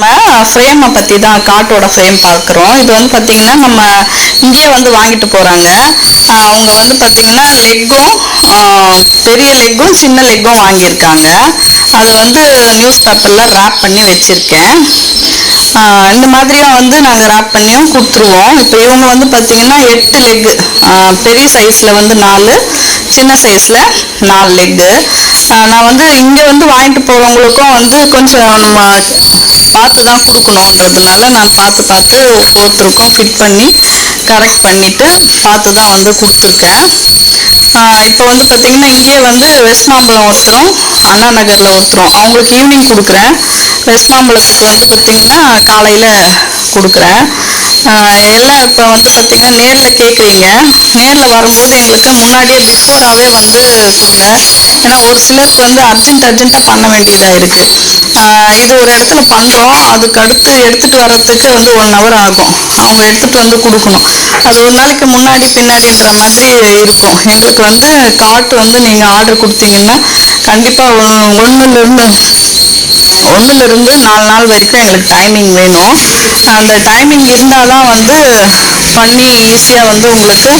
நம்ம ஃப்ரேமை பற்றி தான் காட்டோட ஃப்ரேம் பார்க்குறோம் இது வந்து பார்த்தீங்கன்னா நம்ம இங்கேயே வந்து வாங்கிட்டு போகிறாங்க அவங்க வந்து பார்த்தீங்கன்னா லெக்கும் பெரிய லெக்கும் சின்ன லெக்கும் வாங்கியிருக்காங்க. அதை வந்து நியூஸ் பேப்பரில் ரேப் பண்ணி வச்சுருக்கேன். இந்த மாதிரியும் வந்து நாங்கள் ரேப் பண்ணியும் கொடுத்துருவோம். இப்போ இவங்க வந்து பார்த்தீங்கன்னா எட்டு லெக்கு பெரிய சைஸில் வந்து நாலு சின்ன சைஸில் நாலு லெக்கு நான் வந்து இங்கே வந்து வாங்கிட்டு போகிறவங்களுக்கும் வந்து கொஞ்சம் நம்ம பார்த்து தான் கொடுக்கணுன்றதுனால நான் பார்த்து பார்த்து ஒவ்வொருத்தருக்கும் ஃபிட் பண்ணி கரெக்ட் பண்ணிவிட்டு பார்த்து தான் வந்து கொடுத்துருக்கேன். இப்போ வந்து பார்த்தீங்கன்னா இங்கேயே வந்து வெஸ்ட் மாம்பழம் ஒருத்தரும் அண்ணா நகரில் ஒருத்தரும் அவங்களுக்கு ஈவினிங் கொடுக்குறேன். வெஸ்ட் மாம்பழத்துக்கு வந்து பார்த்தீங்கன்னா காலையில் கொடுக்குறேன். எல்லாம் இப்போ வந்து பார்த்தீங்கன்னா நேரில் கேட்குறீங்க நேரில் வரும்போது எங்களுக்கு முன்னாடியே பிஃபோராகவே வந்து கொடுங்க ஏன்னா ஒரு சிலருக்கு வந்து அர்ஜென்ட் அர்ஜென்ட்டாக பண்ண வேண்டியதாக இருக்குது இது ஒரு இடத்துல பண்ணுறோம் அதுக்கு அடுத்து எடுத்துகிட்டு வர்றதுக்கு வந்து ஒன் ஹவர் ஆகும். அவங்க எடுத்துகிட்டு வந்து கொடுக்கணும். அது ஒரு நாளைக்கு முன்னாடி பின்னாடின்ற மாதிரி இருக்கும். எங்களுக்கு வந்து காட்டு வந்து நீங்கள் ஆர்டர் கொடுத்தீங்கன்னா கண்டிப்பாக ஒன்றுலேருந்து ஒன்றுலேருந்து நாலு நாள் வரைக்கும் எங்களுக்கு டைமிங் வேணும். அந்த டைமிங் இருந்தால் தான் வந்து பண்ணி ஈஸியாக வந்து உங்களுக்கு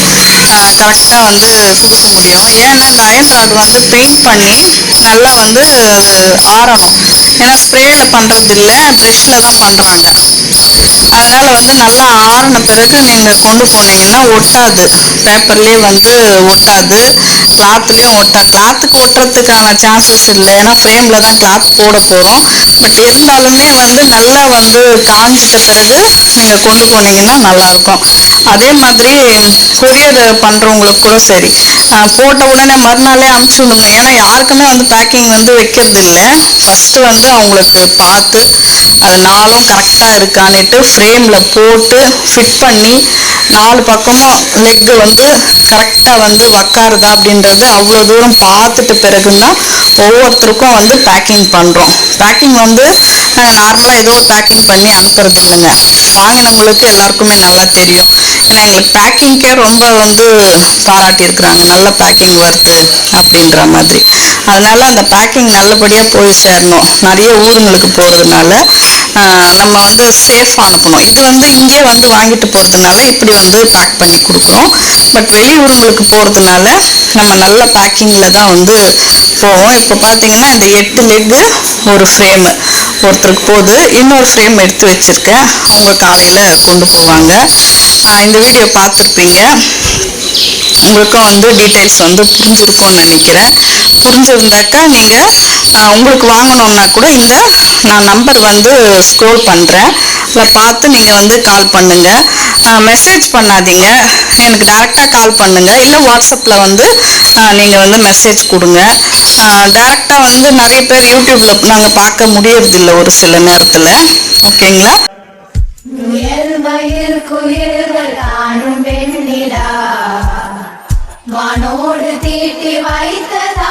கரெக்டாக வந்து கொடுக்க முடியும். ஏன்னா இந்த அயன் வந்து பெயிண்ட் பண்ணி நல்லா வந்து ஆறணும். ஏன்னா ஸ்ப்ரேயில் பண்ணுறது இல்லை ப்ரெஷ்ஷில் தான் பண்ணுறாங்க அதனால் வந்து நல்லா ஆறின பிறகு நீங்கள் கொண்டு போனீங்கன்னா ஒட்டாது. பேப்பர்லேயே வந்து ஒட்டாது. கிளாத்துலேயும் ஒட்டா கிளாத்துக்கு ஒட்டுறதுக்கான சான்சஸ் இல்லை. ஏன்னா ஃப்ரேமில் தான் கிளாத் போட போகிறோம் பட் இருந்தாலுமே வந்து நல்லா வந்து காஞ்சிட்ட பிறகு நீங்கள் கொண்டு போனீங்கன்னா நல்லாயிருக்கும். அதே மாதிரி கொரியர் பண்ணுறவங்களுக்கு கூட சரி போட்ட உடனே மறுநாளே அனுப்பிச்சி விடுங்க. ஏன்னா யாருக்குமே வந்து பேக்கிங் வந்து வைக்கிறது இல்லை ஃபஸ்ட்டு வந்து அவங்களுக்கு பார்த்து அது நாளும் கரெக்டாக இருக்கான்னுட்டு ஃப்ரேமில் போட்டு ஃபிட் பண்ணி நாலு பக்கமும் லெக்கு வந்து கரெக்டாக வந்து உக்காருதா அப்படின்றது அவ்வளோ தூரம் பார்த்துட்டு பிறகுந்தான் ஒவ்வொருத்தருக்கும் வந்து பேக்கிங் பண்ணுறோம் பேக்கிங் வந்து நார்மலாக ஏதோ பேக்கிங் பண்ணி அனுப்புறது இல்லைங்க. வாங்கினவங்களுக்கு எல்லாருக்குமே நல்லா தெரியும். பேக்கிங்க்கே ரொம்ப வந்து பாராட்டியிருக்கிறாங்க நல்ல பேக்கிங் வருது அப்படின்ற மாதிரி. அதனால் அந்த பேக்கிங் நல்லபடியாக போய் சேரணும். நிறைய ஊருங்களுக்கு போகிறதுனால நம்ம வந்து சேஃபாக அனுப்பணும் இது வந்து இங்கே வந்து வாங்கிட்டு போகிறதுனால இப்படி வந்து பேக் பண்ணி கொடுக்குறோம். பட் வெளியூருங்களுக்கு போகிறதுனால நம்ம நல்ல பேக்கிங்கில் தான் வந்து போவோம். இப்போ பார்த்தீங்கன்னா இந்த எட்டு லெக்கு ஒரு ஃப்ரேமு ஒருத்தருக்கு போகுது இன்னொரு ஃப்ரேம் எடுத்து வச்சுருக்கேன். அவங்க காலையில் கொண்டு போவாங்க. இந்த வீடியோ பார்த்துருப்பீங்க. உங்களுக்கும் வந்து டீட்டெயில்ஸ் வந்து புரிஞ்சிருக்கும்னு நினைக்கிறேன். புரிஞ்சிருந்தாக்கா நீங்கள் உங்களுக்கு வாங்கணுன்னா கூட இந்த நான் நம்பர் வந்து ஸ்க்ரோல் பண்ணுறேன் அதில் பார்த்து நீங்கள் வந்து கால் பண்ணுங்கள் மெசேஜ் பண்ணாதீங்க. எனக்கு டேரெக்டாக கால் பண்ணுங்கள் இல்லை வாட்ஸ்அப்பில் வந்து நீங்கள் வந்து மெசேஜ் கொடுங்க. டேரெக்டாக வந்து நிறைய பேர் யூடியூப்பில் நாங்கள் பார்க்க முடியறதில்ல ஒரு சில நேரத்தில். ஓகேங்களா? மயில் குயில்கள் வானோடு தீட்டி வைத்ததா